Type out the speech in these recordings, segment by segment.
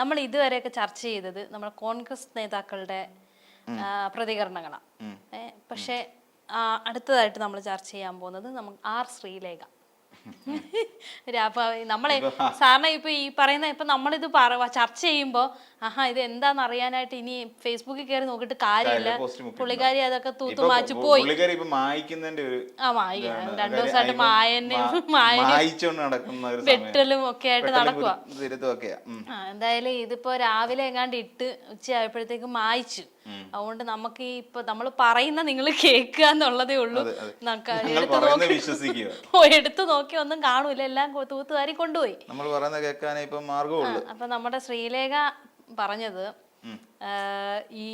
നമ്മൾ ഇതുവരെയൊക്കെ ചർച്ച ചെയ്തത് നമ്മുടെ കോൺഗ്രസ് നേതാക്കളുടെ പ്രതികരണങ്ങളാണ്. പക്ഷേ അടുത്തതായിട്ട് നമ്മൾ ചർച്ച ചെയ്യാൻ പോകുന്നത് നമുക്ക് ആർ ശ്രീലേഖ. നമ്മളെ സാറിന് ഇപ്പൊ ഈ പറയുന്ന ഇപ്പൊ നമ്മളിത് ചർച്ച ചെയ്യുമ്പോ ആഹാ ഇത് എന്താന്ന് അറിയാനായിട്ട് ഇനി ഫേസ്ബുക്കിൽ കയറി നോക്കിയിട്ട് കാര്യമില്ല. പുള്ളിക്കാരി അതൊക്കെ തൂത്തു മാച്ചു പോയി ആ മായി രണ്ടു ദിവസമായിട്ട് മായനെ വെട്ടലും ഒക്കെ ആയിട്ട് നടക്കുക എന്തായാലും ഇതിപ്പോ രാവിലെ എങ്ങാണ്ട് ഇട്ട് ഉച്ചയായപ്പോഴത്തേക്ക് മായിച്ചു. അതുകൊണ്ട് നമുക്ക് ഈ ഇപ്പൊ നമ്മൾ പറയുന്ന നിങ്ങൾ കേൾക്കുക എന്നുള്ളതേ ഉള്ളൂ. എടുത്ത് നോക്കി ഓ എടുത്തു നോക്കി ഒന്നും കാണൂല. എല്ലാം തൂത്തുവാരി കൊണ്ടുപോയി. നമ്മൾ പറയുന്നത് കേൾക്കാനേ ഇപ്പൊ മാർഗമുള്ളൂ അപ്പൊ നമ്മുടെ ശ്രീലേഖ പറഞ്ഞത് ഈ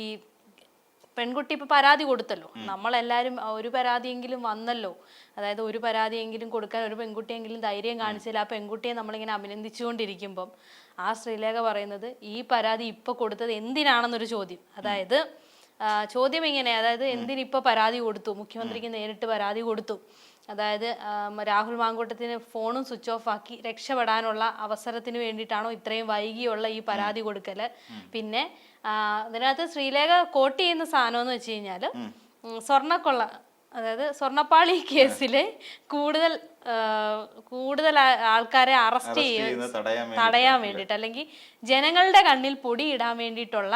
പെൺകുട്ടി ഇപ്പൊ പരാതി കൊടുത്തല്ലോ. നമ്മളെല്ലാരും ഒരു പരാതിയെങ്കിലും വന്നല്ലോ. അതായത് ഒരു പരാതിയെങ്കിലും കൊടുക്കാൻ ഒരു പെൺകുട്ടിയെങ്കിലും ധൈര്യം കാണിച്ചില്ല ആ പെൺകുട്ടിയെ നമ്മളിങ്ങനെ അഭിനന്ദിച്ചുകൊണ്ടിരിക്കുമ്പം ആ ശ്രീലേഖ പറയുന്നത് ഈ പരാതി ഇപ്പൊ കൊടുത്തത് എന്തിനാണെന്നൊരു ചോദ്യം. അതായത് ചോദ്യം ഇങ്ങനെ അതായത് എന്തിനിപ്പോ പരാതി കൊടുത്തു? മുഖ്യമന്ത്രിക്ക് നേരിട്ട് പരാതി കൊടുത്തു. അതായത് രാഹുൽ മാങ്കൂട്ടത്തിന് ഫോണും സ്വിച്ച് ഓഫ് ആക്കി രക്ഷപ്പെടാനുള്ള അവസരത്തിന് വേണ്ടിയിട്ടാണോ ഇത്രയും വൈകിയുള്ള ഈ പരാതി കൊടുക്കൽ. പിന്നെ അതിനകത്ത് ശ്രീലേഖ കോട്ട് ചെയ്യുന്ന സാധനം എന്ന് വെച്ച് കഴിഞ്ഞാൽ സ്വർണക്കൊള്ള അതായത് സ്വർണപ്പാളി കേസിൽ കൂടുതൽ കൂടുതൽ ആൾക്കാരെ അറസ്റ്റ് വേണ്ടി തടയാൻ വേണ്ടിയിട്ട്. അല്ലെങ്കിൽ ജനങ്ങളുടെ കണ്ണിൽ പൊടിയിടാൻ വേണ്ടിയിട്ടുള്ള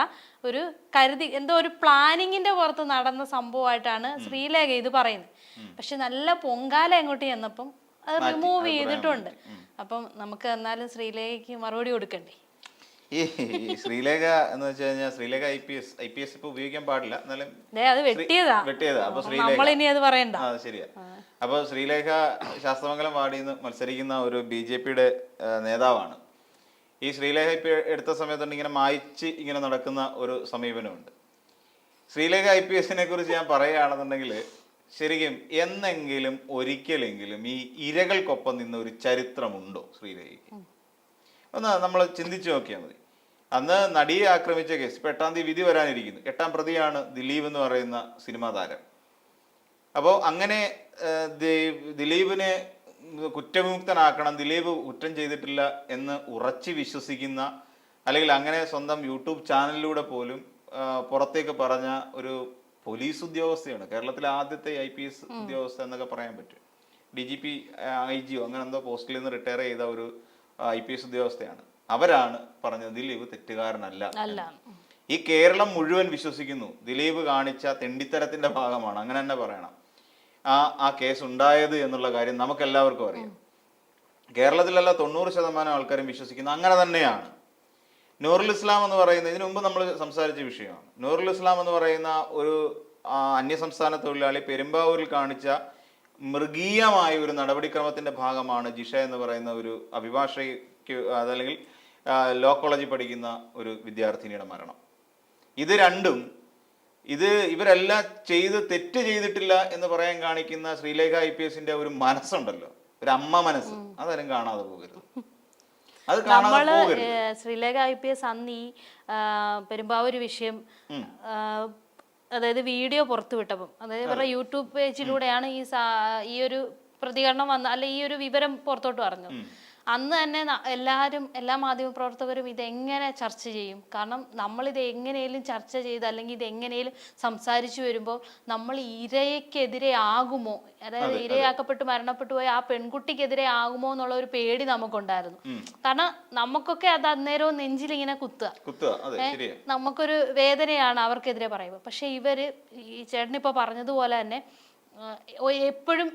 ഒരു കരുതി എന്തോ ഒരു പ്ലാനിങ്ങിന്റെ പുറത്ത് നടന്ന സംഭവമായിട്ടാണ് ശ്രീലേഖ ഇത് പറയുന്നത്. പക്ഷെ നല്ല പൊങ്കാല അങ്ങോട്ട് ചെന്നപ്പം അത് റിമൂവ് ചെയ്തിട്ടുണ്ട്. അപ്പം നമുക്ക് എന്നാലും ശ്രീലേഖയ്ക്ക് മറുപടി കൊടുക്കണ്ടേ? ഈ ശ്രീലേഖ എന്ന് വെച്ച് കഴിഞ്ഞാൽ Sreelekha I P S I P S ഇപ്പൊ ഉപയോഗിക്കാൻ പാടില്ല. എന്നാലും അത് വെട്ടിയതാ. വെട്ടിയതാ. അപ്പൊ ശ്രീലേഖ അത് പറയണ്ട. ആ ശരിയാ. അപ്പൊ ശ്രീലേഖ ശാസ്ത്രമംഗലം വാർഡിൽ നിന്ന് മത്സരിക്കുന്ന ഒരു ബി ജെ പിയുടെ നേതാവാണ്. ഈ ശ്രീലേഖ ഇപ്പൊ എടുത്ത സമയത്തുണ്ട് ഇങ്ങനെ മായ്ച്ച് ഇങ്ങനെ നടക്കുന്ന ഒരു സമീപനമുണ്ട്. ശ്രീലേഖ ഐ പി എസിനെ കുറിച്ച് ഞാൻ പറയുകയാണെന്നുണ്ടെങ്കിൽ ശരിക്കും എന്നെങ്കിലും ഒരിക്കലെങ്കിലും ഈ ഇരകൾക്കൊപ്പം നിന്ന ഒരു ചരിത്രമുണ്ടോ ശ്രീരേഖയ്ക്ക്? ഒന്ന് നമ്മൾ ചിന്തിച്ചു നോക്കിയാൽ മതി. അന്ന് നടിയെ ആക്രമിച്ച കേസ് ഇപ്പൊ എട്ടാം തീയതി വിധി വരാനിരിക്കുന്നു. എട്ടാം പ്രതിയാണ് ദിലീപ് എന്ന് പറയുന്ന സിനിമാ താരം. അപ്പോൾ അങ്ങനെ ദിലീപിനെ കുറ്റവിമുക്തനാക്കണം ദിലീപ് കുറ്റം ചെയ്തിട്ടില്ല എന്ന് ഉറച്ചു വിശ്വസിക്കുന്ന അല്ലെങ്കിൽ അങ്ങനെ സ്വന്തം യൂട്യൂബ് ചാനലിലൂടെ പോലും പുറത്തേക്ക് പറഞ്ഞ ഒരു പോലീസ് ഉദ്യോഗസ്ഥയാണ്. കേരളത്തിലെ ആദ്യത്തെ ഐ പി എസ് ഉദ്യോഗസ്ഥ എന്നൊക്കെ പറയാൻ പറ്റും. ഡി ജി പി ഐ ജിയോ അങ്ങനെ എന്തോ പോസ്റ്റിൽ നിന്ന് റിട്ടയർ ചെയ്ത ഒരു ഐ പി എസ് ഉദ്യോഗസ്ഥയാണ്. അവരാണ് പറഞ്ഞത് ദിലീപ് തെറ്റുകാരനല്ല ഈ കേരളം മുഴുവൻ വിശ്വസിക്കുന്നു. ദിലീപ് കാണിച്ച തെണ്ടിത്തരത്തിന്റെ ഭാഗമാണ്. അങ്ങനെ തന്നെ പറയണം. ആ ആ കേസ് ഉണ്ടായത് എന്നുള്ള കാര്യം നമുക്കെല്ലാവർക്കും അറിയാം. കേരളത്തിലല്ല തൊണ്ണൂറ് ശതമാനം ആൾക്കാരും വിശ്വസിക്കുന്നു. അങ്ങനെ തന്നെയാണ്. നൂറുൽ ഇസ്ലാം എന്ന് പറയുന്ന ഇതിനു മുമ്പ് നമ്മൾ സംസാരിച്ച വിഷയമാണ്. നൂറുൽ ഇസ്ലാം എന്ന് പറയുന്ന ഒരു അന്യസംസ്ഥാന തൊഴിലാളി പെരുമ്പാവൂരിൽ കാണിച്ച മൃഗീയമായ ഒരു നടപടിക്രമത്തിന്റെ ഭാഗമാണ് ജിഷ എന്ന് പറയുന്ന ഒരു അഭിഭാഷയ്ക്ക് അതല്ലെങ്കിൽ ലോ കോളേജിൽ പഠിക്കുന്ന ഒരു വിദ്യാർത്ഥിനിയുടെ മരണം. ഇത് രണ്ടും ഇത് ഇവരെല്ലാം ചെയ്ത് തെറ്റ് ചെയ്തിട്ടില്ല എന്ന് പറയാൻ കാണിക്കുന്ന ശ്രീലേഖ ഐ പി എസിന്റെ ഒരു മനസ്സുണ്ടല്ലോ. ഒരു അമ്മ മനസ്സ്. അതാരും കാണാതെ പോകരുത്. നമ്മൾ ശ്രീലേഖ ഐ പി എസ് അന്ന് ഈ പെരുമ്പാവൂർ പെരുമ്പാവൂര് വിഷയം അതായത് വീഡിയോ പുറത്തു വിട്ടപ്പം അതായത് ഇവരുടെ യൂട്യൂബ് പേജിലൂടെയാണ് ഈ ഈ ഒരു പ്രതികരണം വന്ന അല്ലെ ഈ ഒരു വിവരം പുറത്തോട്ട് പറഞ്ഞത് അന്ന് തന്നെ എല്ലാവരും എല്ലാ മാധ്യമ പ്രവർത്തകരും ഇത് എങ്ങനെ ചർച്ച ചെയ്യും? കാരണം നമ്മൾ ഇത് എങ്ങനെയും ചർച്ച ചെയ്ത് അല്ലെങ്കിൽ ഇത് എങ്ങനെയും സംസാരിച്ചു വരുമ്പോൾ നമ്മൾ ഇരയ്ക്കെതിരെ ആകുമോ? അതായത് ഇരയാക്കപ്പെട്ട് മരണപ്പെട്ടു പോയ ആ പെൺകുട്ടിക്കെതിരെ ആകുമോ എന്നുള്ള ഒരു പേടി നമുക്കുണ്ടായിരുന്നു. കാരണം നമുക്കൊക്കെ അത് അന്നേരവും നെഞ്ചിൽ ഇങ്ങനെ കുത്തുക. നമുക്കൊരു വേദനയാണ് അവർക്കെതിരെ പറയുമ്പോൾ പക്ഷെ ഇവർ ഈ ചേട്ടനിപ്പോ ഇപ്പൊ പറഞ്ഞതുപോലെ തന്നെ എപ്പോഴും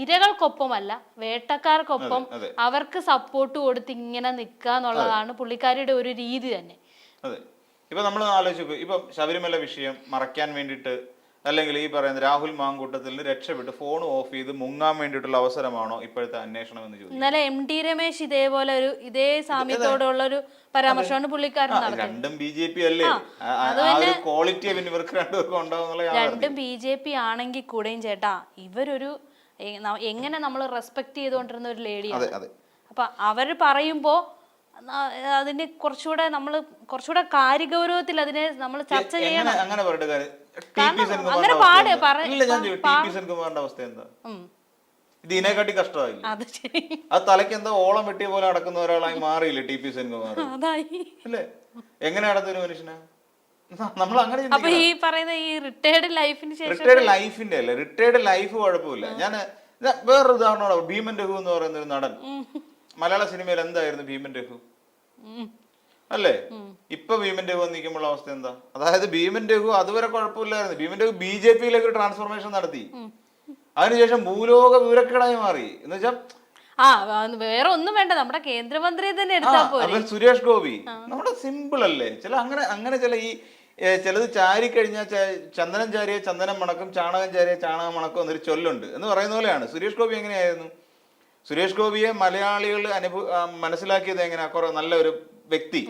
ഇരകൾക്കൊപ്പമല്ല വേട്ടക്കാർക്കൊപ്പം അവർക്ക് സപ്പോർട്ട് കൊടുത്ത് ഇങ്ങനെ നിൽക്കുക എന്നുള്ളതാണ് പുള്ളിക്കാരിയുടെ ഒരു രീതി തന്നെ. അതെ. ഇപ്പൊ നമ്മൾ ആലോചിച്ചു ഇപ്പൊ ശബരിമല വിഷയം മറയ്ക്കാൻ വേണ്ടിയിട്ട് അല്ലെങ്കിൽ ഈ പറയുന്ന രാഹുൽ മാങ്കൂട്ടത്തിൽ നിന്ന് രക്ഷപ്പെട്ട് ഫോൺ ഓഫ് ചെയ്ത് മുങ്ങാൻ വേണ്ടിയിട്ടുള്ള അവസരമാണോ ഇപ്പോഴത്തെ അന്വേഷണം എന്ന് ചോദിച്ചു ഇന്നലെ എം ടി രമേശ് ഇതേപോലെ ഒരു ഇതേ സാമ്യത്തോടുള്ള ഒരു പരാമർശമാണ് പുള്ളിക്കാരൻ രണ്ടും ബി ജെ പി അല്ലേ? ക്വാളിറ്റി ഇവർക്ക് രണ്ടുപേർക്കും ഉണ്ടാവും രണ്ടും ബി ജെ പി ആണെങ്കിൽ കൂടെയും ചേട്ടാ ഇവരൊരു എങ്ങനെ നമ്മൾ റെസ്പെക്ട് ചെയ്തുകൊണ്ടിരുന്ന ഒരു ലേഡിയാണ് അപ്പൊ അവർ പറയുമ്പോ അതിന് കുറച്ചുകൂടെ നമ്മൾ കുറച്ചുകൂടെ കാര്യഗൗരവത്തിൽ അതിനെ നമ്മൾ ചർച്ച ചെയ്യണം. അങ്ങനെ അങ്ങനെ പാട് സെൻകുമാറിന്റെ അവസ്ഥ എന്താ. ഇത് ഇതിനെക്കാട്ടി കഷ്ടമായില്ല അത് തലയ്ക്ക് എന്താ ഓളം വെട്ടിയ പോലെ നടക്കുന്ന ഒരാളായി മാറിയില്ലേ ടി പി സെൻകുമാർ? അല്ലേ? എങ്ങനെ നടന്നൊരു മനുഷ്യനെ? നമ്മൾ അങ്ങനെ അപ്പൊ ഈ പറയുന്ന ഈ റിട്ടയർഡ് ലൈഫിന് ശേഷം റിട്ടയർഡ് ലൈഫിന്റെ അല്ല? റിട്ടയർഡ് ലൈഫ് കുഴപ്പമില്ല. ഞാൻ വേറൊരു ഉദാഹരണം ഭീമൻ രഘു എന്ന് പറയുന്ന ഒരു നടൻ മലയാള സിനിമയിൽ എന്തായിരുന്നു ഭീമൻ രഘു? അല്ലേ? ഇപ്പൊ ഭീമൻ രഘു നിൽക്കുമ്പോൾ അവസ്ഥ എന്താ? അതായത് ഭീമൻ രഘു അതുവരെ കുഴപ്പമില്ലായിരുന്നു. ഭീമൻ രഘു ബി ജെ പിയിലേക്ക് ഒരു ട്രാൻസ്ഫോർമേഷൻ നടത്തി. അതിനുശേഷം ഭൂലോക വിവരക്കേടായി മാറി. എന്ന് വെച്ചാൽ ആ വേറെ ഒന്നും വേണ്ട. നമ്മുടെ കേന്ദ്രമന്ത്രി തന്നെ എടുത്താ പോരെ. അവൻ സുരേഷ് ഗോപി നമ്മുടെ സിമ്പിൾ അല്ലേ? ചില അങ്ങനെ അങ്ങനെ ചില ഈ ചിലത് ചാരി കഴിഞ്ഞാൽ ചന്ദനം ചാരിയ ചന്ദനം മണക്കും ചാണകം ചാരിയ ചാണകം മണക്കും എന്നൊരു ചൊല്ലുണ്ട്. എന്ന് പറയുന്ന പോലെയാണ്. സുരേഷ് ഗോപി എങ്ങനെയായിരുന്നു? സുരേഷ് ഗോപിയെ മലയാളികൾ അനുഭവ മനസ്സിലാക്കിയത് എങ്ങനെ കുറെ നല്ലൊരു വ്യക്തി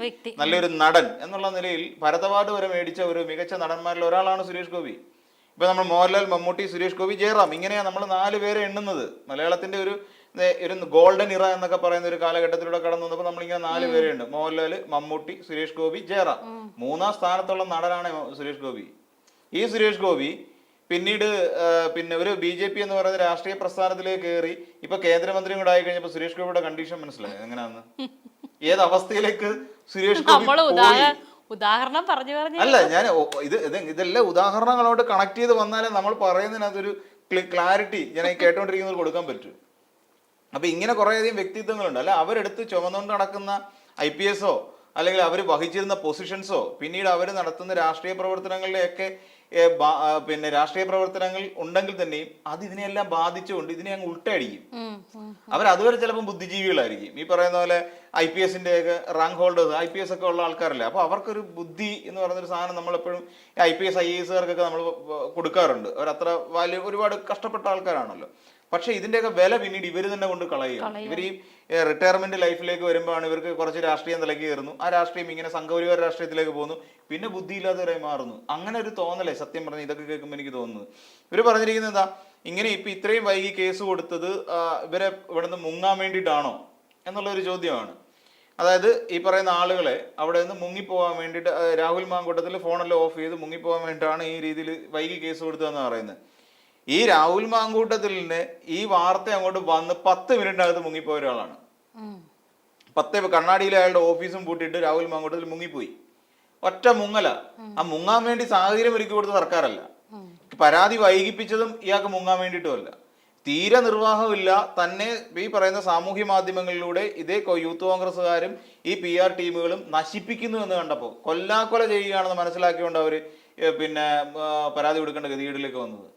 നല്ലൊരു നടൻ എന്നുള്ള നിലയിൽ ഭരത് അവാർഡ് വരെ മേടിച്ച ഒരു മികച്ച നടന്മാരിൽ ഒരാളാണ് സുരേഷ് ഗോപി. ഇപ്പൊ നമ്മൾ മോഹൻലാൽ മമ്മൂട്ടി സുരേഷ് ഗോപി ജയറാം ഇങ്ങനെയാണ് നമ്മൾ നാല് പേരെ എണ്ണുന്നത്. മലയാളത്തിന്റെ ഒരു ഒരു ഗോൾഡൻ ഇറ എന്നൊക്കെ പറയുന്ന ഒരു കാലഘട്ടത്തിലൂടെ കടന്നു വന്നപ്പോൾ നമ്മളിങ്ങനെ നാല് പേരെ ഉണ്ട് മോഹൻലാൽ മമ്മൂട്ടി സുരേഷ് ഗോപി ജയറാം. മൂന്നാം സ്ഥാനത്തുള്ള നടനാണ് സുരേഷ് ഗോപി. ഈ സുരേഷ് ഗോപി പിന്നീട് പിന്നെ ഒരു ബി ജെ പി എന്ന് പറയുന്ന രാഷ്ട്രീയ പ്രസ്ഥാനത്തിലേക്ക് കയറി ഇപ്പൊ കേന്ദ്രമന്ത്രിയും കൂടെ ആയി കഴിഞ്ഞപ്പോൾ സുരേഷ് ഗോപിയുടെ കണ്ടീഷൻ മനസ്സിലായി? എങ്ങനെയാന്ന് ഏത് അവസ്ഥയിലേക്ക് സുരേഷ് ഗോപി ഉദാഹരണം പറഞ്ഞു പറഞ്ഞു അല്ല ഞാൻ ഇത് ഇത് ഇതെല്ലാം ഉദാഹരണങ്ങളോട് കണക്ട് ചെയ്ത് വന്നാലേ നമ്മൾ പറയുന്നതിനകത്തൊരു ക്ലാരിറ്റി ഞാൻ കേട്ടോണ്ടിരിക്കുന്നത് കേട്ടോണ്ടിരിക്കുന്നവർ കൊടുക്കാൻ പറ്റൂ. അപ്പൊ ഇങ്ങനെ കുറേയധികം വ്യക്തിത്വങ്ങളുണ്ട്. അല്ല അവരെടുത്ത് ചുമന്നുകൊണ്ട് നടക്കുന്ന ഐ പി എസോ അല്ലെങ്കിൽ അവർ വഹിച്ചിരുന്ന പൊസിഷൻസോ പിന്നീട് അവർ നടത്തുന്ന രാഷ്ട്രീയ പ്രവർത്തനങ്ങളിലെയൊക്കെ പിന്നെ രാഷ്ട്രീയ പ്രവർത്തനങ്ങൾ ഉണ്ടെങ്കിൽ തന്നെയും അത് ഇതിനെയെല്ലാം ബാധിച്ചുകൊണ്ട് ഇതിനെ അങ്ങ് ഉൾട്ടടിക്കും. അവർ അതുവരെ ചിലപ്പോൾ ബുദ്ധിജീവികളായിരിക്കും. ഈ പറയുന്ന പോലെ ഐ പി എസിന്റെ ഒക്കെ rank holders I P S ഒക്കെ ഉള്ള ആൾക്കാരല്ലേ? അപ്പൊ അവർക്കൊരു ബുദ്ധി എന്ന് പറയുന്ന ഒരു സാധനം നമ്മളെപ്പോഴും ഐ പി എസ് ഐ എസുകാർക്കൊക്കെ നമ്മൾ കൊടുക്കാറുണ്ട്. അവർ അത്ര വലിയ ഒരുപാട് കഷ്ടപ്പെട്ട ആൾക്കാരാണല്ലോ. പക്ഷെ ഇതിന്റെയൊക്കെ വില പിന്നീട് ഇവർ തന്നെ കൊണ്ട് കളയുക ഇവർ ഈ റിട്ടയർമെന്റ് ലൈഫിലേക്ക് വരുമ്പോഴാണ് ഇവർക്ക് കുറച്ച് രാഷ്ട്രീയം തിളക്കി കയറുന്നു. ആ രാഷ്ട്രീയം ഇങ്ങനെ സംഘപരിവാര രാഷ്ട്രീയത്തിലേക്ക് പോകുന്നു. പിന്നെ ബുദ്ധിയില്ലാത്തവരായി മാറുന്നു. അങ്ങനെ ഒരു തോന്നലേ സത്യം പറഞ്ഞു ഇതൊക്കെ കേൾക്കുമ്പോൾ എനിക്ക് തോന്നുന്നത്. ഇവർ പറഞ്ഞിരിക്കുന്നത് എന്താ? ഇങ്ങനെ ഇപ്പൊ ഇത്രയും വൈകി കേസ് കൊടുത്തത് ഇവരെ ഇവിടുന്ന് മുങ്ങാൻ വേണ്ടിയിട്ടാണോ എന്നുള്ള ഒരു ചോദ്യമാണ്. അതായത് ഈ പറയുന്ന ആളുകളെ അവിടെ നിന്ന് മുങ്ങിപ്പോകാൻ വേണ്ടിയിട്ട് രാഹുൽ മാങ്കൂട്ടത്തിൽ ഫോണെല്ലാം ഓഫ് ചെയ്ത് മുങ്ങിപ്പോകാൻ വേണ്ടിയിട്ടാണ് ഈ രീതിയിൽ വൈകി കേസ് കൊടുത്തതെന്ന് പറയുന്നത്. ഈ രാഹുൽ മാങ്കൂട്ടത്തിൽ നിന്ന് ഈ വാർത്ത അങ്ങോട്ട് വന്ന് പത്ത് മിനിറ്റിനകത്ത് മുങ്ങിപ്പോയ ഒരാളാണ്. പത്ത് കണ്ണാടിയിലെ അയാളുടെ ഓഫീസും പൂട്ടിയിട്ട് രാഹുൽ മാങ്കൂട്ടത്തിൽ മുങ്ങിപ്പോയി. ഒറ്റ മുങ്ങല. ആ മുങ്ങാൻ വേണ്ടി സാഹചര്യം ഒരുക്കി കൊടുത്ത സർക്കാരല്ല. പരാതി വൈകിപ്പിച്ചതും ഇയാൾക്ക് മുങ്ങാൻ വേണ്ടിയിട്ടുമല്ല. തീരെ നിർവാഹമില്ല. തന്നെ ഈ പറയുന്ന സാമൂഹ്യ മാധ്യമങ്ങളിലൂടെ ഇതേ യൂത്ത് കോൺഗ്രസ്സുകാരും ഈ പി ആർ ടീമുകളും നശിപ്പിക്കുന്നു എന്ന് കണ്ടപ്പോൾ കൊല്ലാക്കൊല ചെയ്യുകയാണെന്ന് മനസ്സിലാക്കിയോണ്ട് അവർ പിന്നെ പരാതി കൊടുക്കേണ്ട ഗതികേടിലേക്ക് വന്നത്.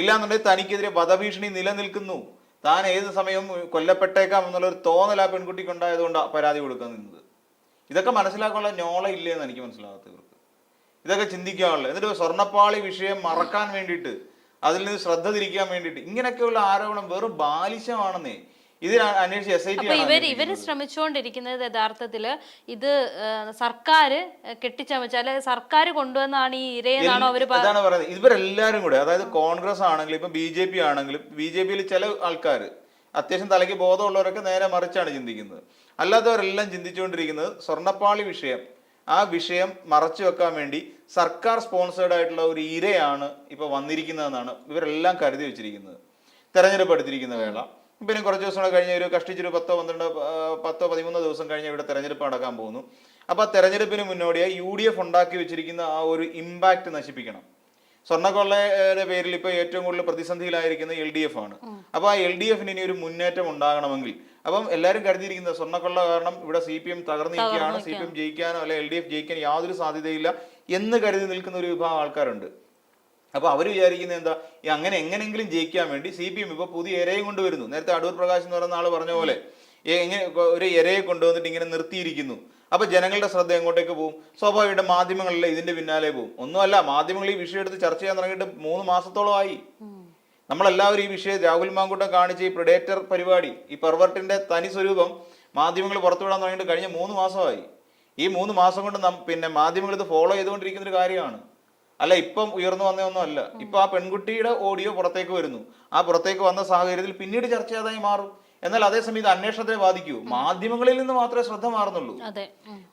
ഇല്ലാന്നുണ്ടെങ്കിൽ തനിക്കെതിരെ വധഭീഷണി നിലനിൽക്കുന്നു. താൻ ഏത് സമയവും കൊല്ലപ്പെട്ടേക്കാം എന്നുള്ള ഒരു തോന്നൽ ആ പെൺകുട്ടിക്ക് ഉണ്ടായതുകൊണ്ട് പരാതി കൊടുക്കാൻ നിന്നത്. ഇതൊക്കെ മനസ്സിലാക്കാനുള്ള നോള ഇല്ലേന്ന് എനിക്ക് മനസ്സിലാകാത്ത ഇവർക്ക്. ഇതൊക്കെ ചിന്തിക്കാനുള്ളത്. എന്നിട്ട് സ്വർണപ്പാളി വിഷയം മറക്കാൻ വേണ്ടിയിട്ട് അതിൽ നിന്ന് ശ്രദ്ധ തിരിക്കാൻ വേണ്ടിയിട്ട് ഇങ്ങനെയൊക്കെയുള്ള ആരോപണം വെറും ബാലിശമാണെന്നേ ഇതിന് അന്വേഷിച്ച് എസ് ഐ ടി അപ്പൊ ഇവർ ഇവർ ശ്രമിച്ചുകൊണ്ടിരിക്കുന്നത് യഥാർത്ഥത്തിൽ ഇത് സർക്കാർ അല്ലെങ്കിൽ സർക്കാർ കൊണ്ടുവന്നാണ് ഈ ഇരയെന്നാണോ അവർ അതാണ് പറയുന്നത്. ഇവരെല്ലാരും കൂടെ അതായത് കോൺഗ്രസ് ആണെങ്കിലും ഇപ്പൊ ബി ജെ പി ആണെങ്കിലും ബി ജെ പിയിൽ ചില ആൾക്കാർ അത്യാവശ്യം തലയ്ക്ക് ബോധമുള്ളവരൊക്കെ നേരെ മറിച്ചാണ് ചിന്തിക്കുന്നത്. അല്ലാത്തവരെല്ലാം ചിന്തിച്ചുകൊണ്ടിരിക്കുന്നത് സ്വർണപ്പാളി വിഷയം. ആ വിഷയം മറച്ചു വെക്കാൻ വേണ്ടി സർക്കാർ സ്പോൺസേർഡ് ആയിട്ടുള്ള ഒരു ഇരയാണ് ഇപ്പൊ വന്നിരിക്കുന്നതെന്നാണ് ഇവരെല്ലാം കരുതി വെച്ചിരിക്കുന്നത്. തെരഞ്ഞെടുപ്പ് എടുത്തിരിക്കുന്ന വേള. പിന്നെ കുറച്ച് ദിവസം കൂടെ കഴിഞ്ഞ് ഒരു കഷ്ടിച്ചൊരു പത്തോ പന്ത്രണ്ടോ പത്തോ പതിമൂന്നോ ദിവസം കഴിഞ്ഞ് ഇവിടെ തെരഞ്ഞെടുപ്പ് നടക്കാൻ പോകുന്നു. അപ്പോൾ ആ തെരഞ്ഞെടുപ്പിന് മുന്നോടിയായി യു ഡി എഫ് ഉണ്ടാക്കി വെച്ചിരിക്കുന്ന ആ ഒരു ഇമ്പാക്റ്റ് നശിപ്പിക്കണം. സ്വർണക്കൊള്ളയുടെ പേരിൽ ഇപ്പോൾ ഏറ്റവും കൂടുതൽ പ്രതിസന്ധിയിലായിരിക്കുന്ന എൽ ഡി എഫ് ആണ്. അപ്പോൾ ആ എൽ ഡി എഫിന് ഇനി ഒരു മുന്നേറ്റം ഉണ്ടാകണമെങ്കിൽ അപ്പം എല്ലാവരും കരുതിയിരിക്കുന്നത് സ്വർണക്കൊള്ള കാരണം ഇവിടെ സി പി എം തകർന്നിരിക്കുകയാണ് സി പി എം ജയിക്കാനോ അല്ലെ എൽ ഡി എഫ് ജയിക്കാൻ യാതൊരു സാധ്യതയില്ല എന്ന് കരുതി നിൽക്കുന്ന ഒരു വിഭാഗം ആൾക്കാരുണ്ട്. അപ്പൊ അവർ വിചാരിക്കുന്നത് എന്താ? ഈ അങ്ങനെ എങ്ങനെങ്കിലും ജയിക്കാൻ വേണ്ടി സി പി എം ഇപ്പൊ പുതിയ ഇരയും കൊണ്ടുവരുന്നു. നേരത്തെ അടൂർ പ്രകാശ് എന്ന് പറയുന്ന ആൾ പറഞ്ഞ പോലെ. എങ്ങനെ ഒരു ഇരയെ കൊണ്ടുവന്നിട്ട് ഇങ്ങനെ നിർത്തിയിരിക്കുന്നു. അപ്പൊ ജനങ്ങളുടെ ശ്രദ്ധ എങ്ങോട്ടേക്ക് പോകും സ്വാഭാവികമായിട്ട് മാധ്യമങ്ങളിൽ ഇതിന്റെ പിന്നാലെ പോകും ഒന്നുമല്ല മാധ്യമങ്ങൾ ഈ വിഷയം എടുത്ത് ചർച്ച ചെയ്യാൻ തുടങ്ങിയിട്ട് മൂന്ന് മാസത്തോളമായി നമ്മളെല്ലാവരും ഈ വിഷയം രാഹുൽ മാങ്കൂട്ടം കാണിച്ച ഈ പ്രിഡേറ്റർ പരിപാടി ഈ പെർവർട്ടിന്റെ തനി സ്വരൂപം മാധ്യമങ്ങൾ പുറത്തുവിടാൻ തുടങ്ങിയിട്ട് കഴിഞ്ഞ മൂന്ന് മാസമായി. ഈ മൂന്ന് മാസം കൊണ്ട് പിന്നെ മാധ്യമങ്ങൾ ഇത് ഫോളോ ചെയ്തുകൊണ്ടിരിക്കുന്ന ഒരു കാര്യമാണ്. അല്ല ഇപ്പം ഉയർന്നു വന്ന ഒന്നും അല്ല ഇപ്പൊ ആ പെൺകുട്ടിയുടെ ഓഡിയോ പുറത്തേക്ക് വരുന്നു. ആ പുറത്തേക്ക് വന്ന സാഹചര്യത്തിൽ പിന്നീട് ചർച്ചയാതായി മാറും? എന്നാൽ അതേസമയം ഇത് അന്വേഷണത്തെ ബാധിക്കൂ. മാധ്യമങ്ങളിൽ നിന്ന് മാത്രമേ ശ്രദ്ധ മാറുന്നുള്ളൂ.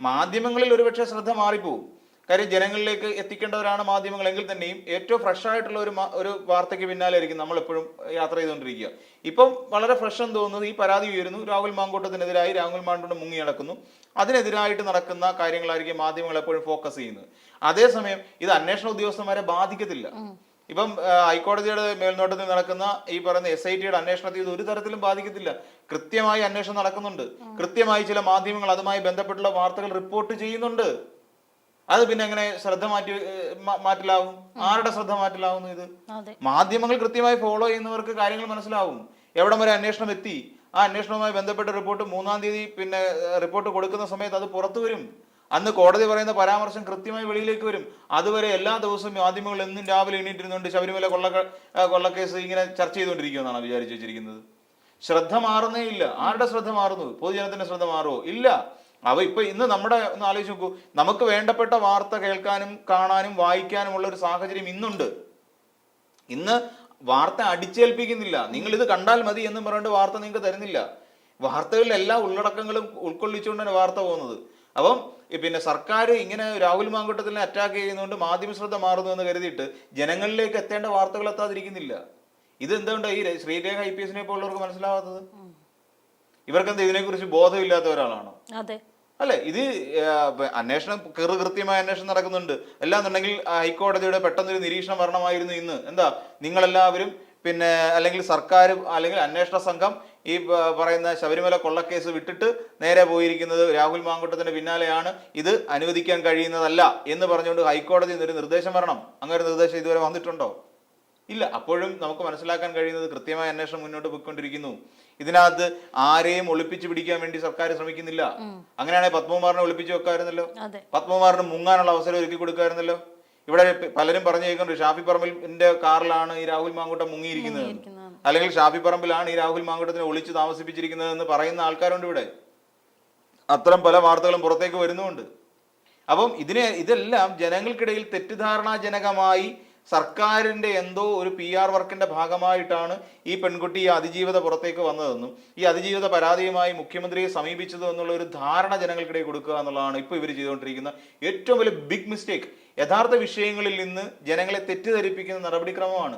മാധ്യമങ്ങളിൽ ഒരുപക്ഷെ ശ്രദ്ധ മാറിപ്പോവും. കാര്യം ജനങ്ങളിലേക്ക് എത്തിക്കേണ്ടവരാണ് മാധ്യമങ്ങൾ എങ്കിൽ തന്നെയും ഏറ്റവും ഫ്രഷ് ആയിട്ടുള്ള ഒരു ഒരു വാർത്തയ്ക്ക് പിന്നാലെ ആയിരിക്കും നമ്മൾ എപ്പോഴും യാത്ര ചെയ്തുകൊണ്ടിരിക്കുക. ഇപ്പം വളരെ ഫ്രഷ് എന്ന് തോന്നുന്നത് ഈ പരാതി ഉയരുന്നു. രാഹുൽ മാങ്കോട്ടത്തിനെതിരായി രാഹുൽ മാങ്കോട്ട് മുങ്ങി നടക്കുന്നു. അതിനെതിരായിട്ട് നടക്കുന്ന കാര്യങ്ങളായിരിക്കും മാധ്യമങ്ങൾ എപ്പോഴും ഫോക്കസ് ചെയ്യുന്നത്. അതേസമയം ഇത് അന്വേഷണ ഉദ്യോഗസ്ഥന്മാരെ ബാധിക്കത്തില്ല. ഇപ്പം ഹൈക്കോടതിയുടെ മേൽനോട്ടത്തിൽ നടക്കുന്ന ഈ പറയുന്ന എസ് ഐ ടിയുടെ അന്വേഷണത്തിൽ ഇത് ഒരു തരത്തിലും ബാധിക്കത്തില്ല. കൃത്യമായി അന്വേഷണം നടക്കുന്നുണ്ട്. കൃത്യമായി ചില മാധ്യമങ്ങൾ അതുമായി ബന്ധപ്പെട്ടുള്ള വാർത്തകൾ റിപ്പോർട്ട് ചെയ്യുന്നുണ്ട്. അത് പിന്നെ എങ്ങനെ ശ്രദ്ധ മാറ്റി മാറ്റിലാവും? ആരുടെ ശ്രദ്ധ മാറ്റലാവുന്നു ഇത്? മാധ്യമങ്ങൾ കൃത്യമായി ഫോളോ ചെയ്യുന്നവർക്ക് കാര്യങ്ങൾ മനസ്സിലാവും. എവിടം വരെ അന്വേഷണം എത്തി? ആ അന്വേഷണവുമായി ബന്ധപ്പെട്ട റിപ്പോർട്ട് മൂന്നാം തീയതി പിന്നെ റിപ്പോർട്ട് കൊടുക്കുന്ന സമയത്ത് അത് പുറത്തു വരും. അന്ന് കോടതി പറയുന്ന പരാമർശം കൃത്യമായി വെളിയിലേക്ക് വരും. അതുവരെ എല്ലാ ദിവസവും മാധ്യമങ്ങൾ എന്നും രാവിലെ എണീറ്റിരുന്നുകൊണ്ട് ശബരിമല കൊള്ള കൊള്ളക്കേസ് ഇങ്ങനെ ചർച്ച ചെയ്തുകൊണ്ടിരിക്കുമെന്നാണ് വിചാരിച്ചു വെച്ചിരിക്കുന്നത്. ശ്രദ്ധ മാറുന്നേ ഇല്ല. ആരുടെ ശ്രദ്ധ മാറുന്നു? പൊതുജനത്തിന്റെ ശ്രദ്ധ മാറുമോ ഇല്ല. അവ ഇപ്പൊ ഇന്ന് നമ്മുടെ ഒന്ന് ആലോചിച്ച് നോക്കൂ. നമുക്ക് വേണ്ടപ്പെട്ട വാർത്ത കേൾക്കാനും കാണാനും വായിക്കാനുമുള്ള ഒരു സാഹചര്യം ഇന്നുണ്ട്. ഇന്ന് വാർത്ത അടിച്ചേൽപ്പിക്കുന്നില്ല. നിങ്ങൾ ഇത് കണ്ടാൽ മതി എന്ന് പറഞ്ഞിട്ട് വാർത്ത നിങ്ങൾക്ക് തരുന്നില്ല. വാർത്തകളിൽ എല്ലാ ഉള്ളടക്കങ്ങളും ഉൾക്കൊള്ളിച്ചുകൊണ്ടാണ് വാർത്ത പോകുന്നത്. അപ്പം പിന്നെ സർക്കാർ ഇങ്ങനെ രാഹുൽ മാങ്കൂട്ടത്തിനെ അറ്റാക്ക് ചെയ്യുന്നതുകൊണ്ട് മാധ്യമശ്രദ്ധ മാറുന്നു എന്ന് കരുതിയിട്ട് ജനങ്ങളിലേക്ക് എത്തേണ്ട വാർത്തകൾ എത്താതിരിക്കുന്നില്ല. ഇത് എന്തുകൊണ്ട് ഈ ശ്രീരേഖ ഐ പി എസിനെ പോലുള്ളവർക്ക് മനസ്സിലാവാത്തത്? ഇവർക്കെന്താ ഇതിനെക്കുറിച്ച് ബോധമില്ലാത്ത ഒരാളാണോ? അതെ. അല്ലെ? ഇത് അന്വേഷണം കൃത്യമായ അന്വേഷണം നടക്കുന്നുണ്ട്. അല്ലാന്നുണ്ടെങ്കിൽ ഹൈക്കോടതിയുടെ പെട്ടെന്നൊരു നിരീക്ഷണം വരണമായിരുന്നു ഇന്ന്. എന്താ? നിങ്ങളെല്ലാവരും പിന്നെ അല്ലെങ്കിൽ സർക്കാർ അല്ലെങ്കിൽ അന്വേഷണ സംഘം ഈ പറയുന്ന ശബരിമല കൊള്ളക്കേസ് വിട്ടിട്ട് നേരെ പോയിരിക്കുന്നത് രാഹുൽ മാങ്കൂട്ടത്തിന്റെ പിന്നാലെയാണ്. ഇത് അനുവദിക്കാൻ കഴിയുന്നതല്ല എന്ന് പറഞ്ഞുകൊണ്ട് ഹൈക്കോടതി ഒരു നിർദ്ദേശം വരണം. അങ്ങനെ ഒരു നിർദ്ദേശം ഇതുവരെ വന്നിട്ടുണ്ടോ? ഇല്ല അപ്പോഴും നമുക്ക് മനസ്സിലാക്കാൻ കഴിയുന്നത് കൃത്യമായ അന്വേഷണം മുന്നോട്ട് പോയിക്കൊണ്ടിരിക്കുന്നു. ഇതിനകത്ത് ആരെയും ഒളിപ്പിച്ചു പിടിക്കാൻ വേണ്ടി സർക്കാർ ശ്രമിക്കുന്നില്ല. അങ്ങനെയാണെങ്കിൽ പത്മകുമാറിനെ ഒളിപ്പിച്ചു വെക്കാമായിരുന്നല്ലോ പത്മകുമാറിന് മുങ്ങാനുള്ള അവസരം ഒരുക്കി കൊടുക്കാമായിരുന്നല്ലോ ഇവിടെ പലരും പറഞ്ഞു കേൾക്കുന്നുണ്ട് ഷാഫി പറമ്പിലിന്റെ കാറിലാണ് ഈ രാഹുൽ മാങ്കൂട്ടം മുങ്ങിയിരിക്കുന്നത്. അല്ലെങ്കിൽ ഷാഫി പറമ്പിലാണ് ഈ രാഹുൽ മാങ്കൂട്ടത്തിനെ ഒളിച്ച് താമസിപ്പിച്ചിരിക്കുന്നത് എന്ന് പറയുന്ന ആൾക്കാരുണ്ട് ഇവിടെ. അത്തരം പല വാർത്തകളും പുറത്തേക്ക് വരുന്നുമുണ്ട്. അപ്പം ഇതിനെ ഇതെല്ലാം ജനങ്ങൾക്കിടയിൽ തെറ്റിദ്ധാരണാജനകമായി സർക്കാരിന്റെ എന്തോ ഒരു പി ആർ വർക്കിന്റെ ഭാഗമായിട്ടാണ് ഈ പെൺകുട്ടി ഈ അതിജീവിത പുറത്തേക്ക് വന്നതെന്നും ഈ അതിജീവിത പരാതിയുമായി മുഖ്യമന്ത്രിയെ സമീപിച്ചതും എന്നുള്ള ഒരു ധാരണ ജനങ്ങൾക്കിടയിൽ കൊടുക്കുക എന്നുള്ളതാണ് ഇപ്പോൾ ഇവർ ചെയ്തുകൊണ്ടിരിക്കുന്ന ഏറ്റവും വലിയ ബിഗ് മിസ്റ്റേക്ക് യഥാർത്ഥ വിഷയങ്ങളിൽ നിന്ന് ജനങ്ങളെ തെറ്റിദ്ധരിപ്പിക്കുന്ന നടപടിക്രമമാണ്.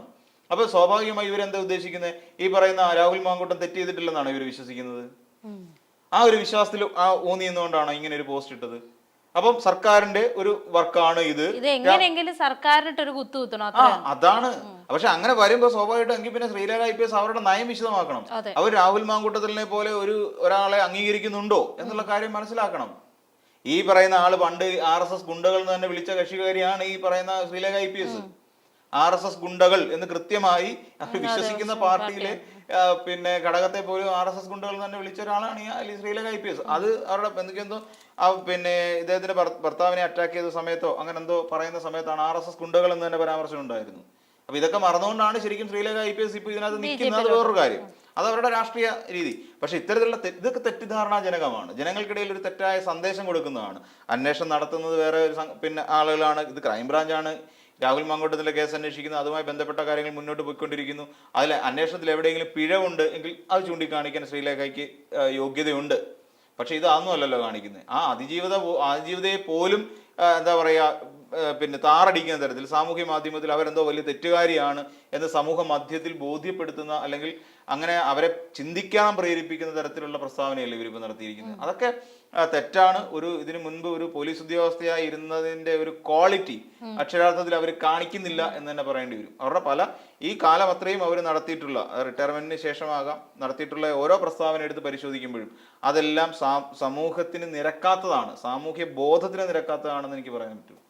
അപ്പോൾ സ്വാഭാവികമായി ഇവരെന്താ ഉദ്ദേശിക്കുന്നത്? ഈ പറയുന്ന രാഹുൽ മാങ്കൂട്ടം തെറ്റ് ചെയ്തിട്ടില്ലെന്നാണ് ഇവർ വിശ്വസിക്കുന്നത്? ആ ഒരു വിശ്വാസത്തിൽ ആ ഊന്നിയെന്നുകൊണ്ടാണ് ഇങ്ങനെ ഒരു പോസ്റ്റ് ഇട്ടത്? അപ്പം സർക്കാരിന്റെ ഒരു വർക്കാണ് ഇത്. ഇത് എങ്ങനെയെങ്കിലും സർക്കാരിനിട്ട് ഒരു ആ അതാണ്. പക്ഷെ അങ്ങനെ വരുമ്പോ സ്വാഭാവികമായിട്ടും എങ്കിൽ പിന്നെ ശ്രീലേഖ ഐ പി എസ് അവരുടെ നയം വിശദമാക്കണം. അവർ രാഹുൽ മാങ്കൂട്ടത്തിനെ പോലെ ഒരു ഒരാളെ അംഗീകരിക്കുന്നുണ്ടോ എന്നുള്ള കാര്യം മനസ്സിലാക്കണം. ഈ പറയുന്ന ആൾ പണ്ട് ആർ എസ് എസ് ഗുണ്ടകൾ എന്ന് തന്നെ വിളിച്ച കക്ഷികാരിയാണ് ഈ പറയുന്ന Sreelekha I P S. R S S ഗുണ്ടകൾ എന്ന് കൃത്യമായി അവർ വിശ്വസിക്കുന്ന പാർട്ടിയിലെ പിന്നെ ഘടകത്തെ പോലും ആർ എസ് എസ് ഗുണ്ടകൾ തന്നെ വിളിച്ച ഒരാളാണ് ഈ അലി ശ്രീലങ്ക ഐ പി എസ്. അത് അവരുടെ എന്തൊക്കെയെന്തോ ആ പിന്നെ ഇദ്ദേഹത്തിന്റെ ഭർത്താവിനെ അറ്റാക്ക് ചെയ്ത സമയത്തോ അങ്ങനെ എന്തോ പറയുന്ന സമയത്താണ് ആർ എസ് എസ് ഗുണ്ടകൾ എന്ന് തന്നെ പരാമർശം ഉണ്ടായിരുന്നു അപ്പൊ ഇതൊക്കെ മറന്നുകൊണ്ടാണ് ശരിക്കും ശ്രീലങ്ക ഐ പി എസ് ഇപ്പൊ ഇതിനകത്ത് നിൽക്കുന്നത് വേറൊരു കാര്യം. അത് അവരുടെ രാഷ്ട്രീയ രീതി. പക്ഷെ ഇത്തരത്തിലുള്ള ഇതൊക്കെ തെറ്റിദ്ധാരണാജനകമാണ്. ജനങ്ങൾക്കിടയിൽ ഒരു തെറ്റായ സന്ദേശം കൊടുക്കുന്നതാണ്. അന്വേഷണം നടത്തുന്നത് വേറെ ഒരു പിന്നെ ആളുകളാണ്. ഇത് ക്രൈംബ്രാഞ്ചാണ് രാഹുൽ മാങ്കോട്ടത്തിലെ കേസ് അന്വേഷിക്കുന്നു. അതുമായി ബന്ധപ്പെട്ട കാര്യങ്ങൾ മുന്നോട്ട് പോയിക്കൊണ്ടിരിക്കുന്നു. അതിൽ അന്വേഷണത്തിൽ എവിടെയെങ്കിലും പിഴവുണ്ട് എങ്കിൽ അത് ചൂണ്ടിക്കാണിക്കാൻ ശ്രീലേഖയ്ക്ക് യോഗ്യതയുണ്ട്. പക്ഷേ ഇത് അതൊന്നും അല്ലല്ലോ കാണിക്കുന്നത്. ആ അതിജീവിത അതിജീവിതയെ പോലും എന്താ പറയുക പിന്നെ താറടിക്കുന്ന തരത്തിൽ സാമൂഹ്യ മാധ്യമത്തിൽ അവരെന്തോ വലിയ തെറ്റുകാരിയാണ് എന്ന് സമൂഹ മധ്യത്തിൽ ബോധ്യപ്പെടുത്തുന്ന അല്ലെങ്കിൽ അങ്ങനെ അവരെ ചിന്തിക്കാൻ പ്രേരിപ്പിക്കുന്ന തരത്തിലുള്ള പ്രസ്താവനയല്ലേ ഇവരിപ്പോൾ നടത്തിയിരിക്കുന്നത്? അതൊക്കെ തെറ്റാണ്. ഒരു ഇതിനു മുൻപ് ഒരു പോലീസ് ഉദ്യോഗസ്ഥയായി ഇരുന്നതിന്റെ ഒരു ക്വാളിറ്റി അക്ഷരാർത്ഥത്തിൽ അവർ കാണിക്കുന്നില്ല എന്ന് തന്നെ പറയേണ്ടി വരും. അവരുടെ പല ഈ കാലം അത്രയും അവർ നടത്തിയിട്ടുള്ള റിട്ടയർമെന്റിന് ശേഷമാകാം നടത്തിയിട്ടുള്ള ഓരോ പ്രസ്താവന എടുത്ത് പരിശോധിക്കുമ്പോഴും അതെല്ലാം സമൂഹത്തിന് നിരക്കാത്തതാണ്. സാമൂഹ്യ ബോധത്തിന് നിരക്കാത്തതാണെന്ന് എനിക്ക് പറയാൻ പറ്റും